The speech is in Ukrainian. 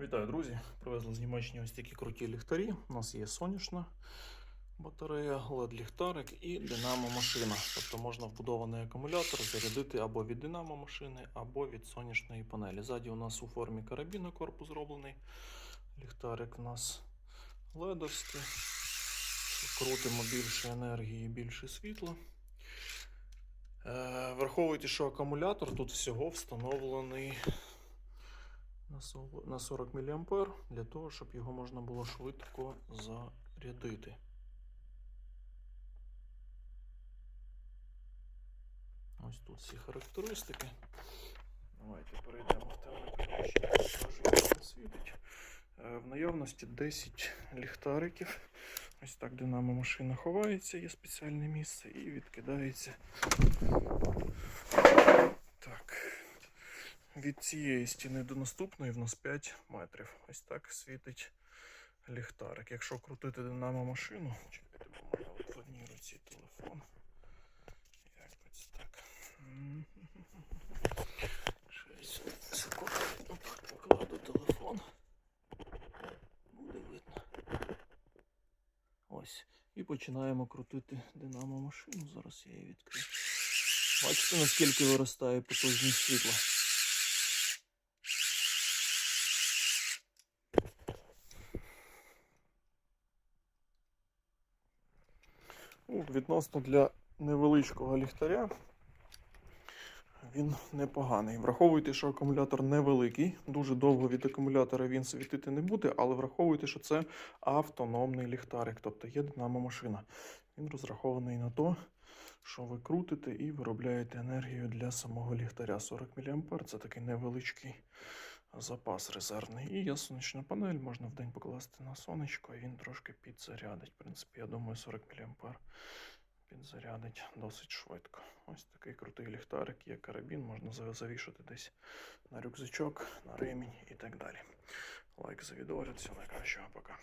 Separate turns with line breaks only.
Вітаю, друзі! Привезли з Німеччини ось такі круті ліхтарі. У нас є сонячна батарея, LED-ліхтарик і динамо-машина. Тобто можна вбудований акумулятор зарядити або від динамо-машини, або від сонячної панелі. Ззаді у нас у формі карабіна корпус зроблений. Ліхтарик у нас ледовський. Крутимо більше енергії, більше світла. Е, Враховуйте, що акумулятор тут всього встановлений на 40 мА для того, щоб його можна було швидко зарядити. Ось тут всі характеристики. Давайте перейдемо в темне світить. Е, В наявності 10 ліхтариків. Ось так динамо машина ховається, є спеціальне місце і відкидається. Від цієї стіни до наступної в нас 5 метрів. Ось так світить ліхтарик. Якщо крутити динамо машину, чекайте, бо мене в одній руці телефон. Як би це так. Щось секунду. Отак покладу телефон. Буде видно. Ось. І починаємо крутити динамо машину. Зараз я її відкрию. Бачите, наскільки виростає потужність світла. Відносно для невеличкого ліхтаря він непоганий. Враховуйте, що акумулятор невеликий, дуже довго від акумулятора він світити не буде, але враховуйте, що це автономний ліхтарик, тобто є динамо-машина. Він розрахований на те, що ви крутите і виробляєте енергію для самого ліхтаря. 40 мА це такий невеличкий запас резервний. І є сонячна панель, можна в день покласти на сонечко, і він трошки підзарядить. В принципі, я думаю, 40 мА підзарядить досить швидко. Ось такий крутий ліхтарик, є карабін, можна завішати десь на рюкзачок, на ремінь і так далі. Лайк за відеогляд, всього найкращого, пока.